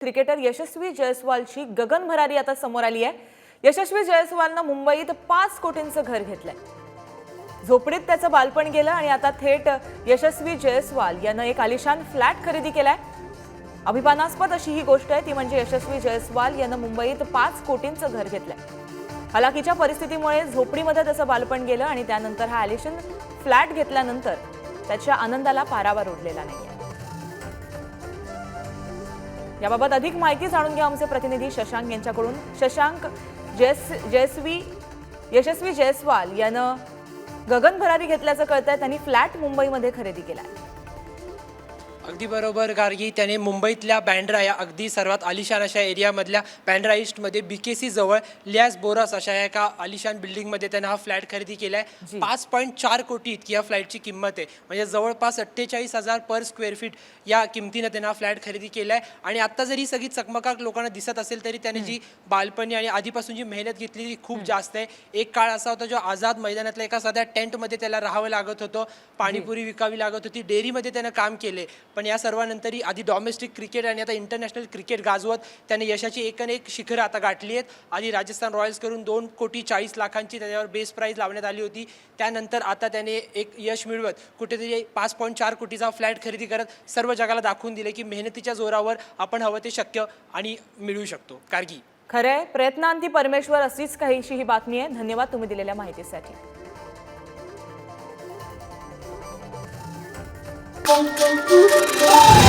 Cricketer यशस्वी जयस्वालची गगन भरारी आता समोर आली आहे. यशस्वी जयस्वालनं मुंबईत पाच कोटींचं घर घेतलंय. झोपडीत त्याचं बालपण गेलं आणि आता थेट यशस्वी जयस्वाल यानं एक आलिशान फ्लॅट खरेदी केलाय. अभिमानास्पद अशी ही गोष्ट आहे ती म्हणजे यशस्वी जयस्वाल यानं मुंबईत पाच कोटींचं घर घेतलंय. हलाखीच्या परिस्थितीमुळे झोपडीमध्ये त्याचं बालपण गेलं आणि त्यानंतर हा आलिशान फ्लॅट घेतल्यानंतर त्याच्या आनंदाला पारावर उडलेला आहे याबाबत अधिक माहिती जाणून घ्या आमचे प्रतिनिधी शशांक यांच्याकडून. शशांक जयस जयस्वी यशस्वी जयस्वाल यानं गगन भरारी घेतल्याचं कळतंय. त्यांनी फ्लॅट मुंबईमध्ये खरेदी केलाय. अगदी बरोबर गार्गी त्याने मुंबईतल्या बँड्रा या अगदी सर्वात आलिशान अशा एरियामधल्या बँड्रा ईस्टमध्ये बी के सी जवळ लियास बोरस अशा या एका आलिशान बिल्डिंगमध्ये त्यानं हा फ्लॅट खरेदी केला आहे. पाच पॉईंट चार कोटी इतकी या फ्लॅटची किंमत आहे. म्हणजे जवळपास अठ्ठेचाळीस हजार पर स्क्वेअर फीट या किमतीनं त्यानं हा फ्लॅट खरेदी केला आहे. आणि आत्ता जरी सगळी चकमकाक लोकांना दिसत असेल तरी त्याने जी बालपणी आणि आधीपासून जी मेहनत घेतली ती खूप जास्त आहे. एक काळ असा होता जो आझाद मैदानातल्या एका साध्या टेंटमध्ये त्याला राहावं लागत होतं पाणीपुरी विकावी लागत होती डेअरीमध्ये त्यानं काम केले. पण या सर्वानंतरही आधी डॉमेस्टिक क्रिकेट आणि आता इंटरनॅशनल क्रिकेट गाजवत त्याने यशाची एकन एक शिखरं आता गाठली आहेत. आधी राजस्थान रॉयल्स करून दोन कोटी चाळीस लाखांची त्याच्यावर बेस प्राईज लावण्यात आली होती. त्यानंतर आता त्याने एक यश मिळवत कुठेतरी पाच पॉईंट चार कोटीचा फ्लॅट खरेदी करत सर्व जगाला दाखवून दिले की मेहनतीच्या जोरावर आपण हवं ते शक्य आणि मिळवू शकतो. कारगी. खरंय प्रयत्नांती परमेश्वर अशीच काहीशी ही बातमी आहे. धन्यवाद तुम्ही दिलेल्या माहितीसाठी. Thank you.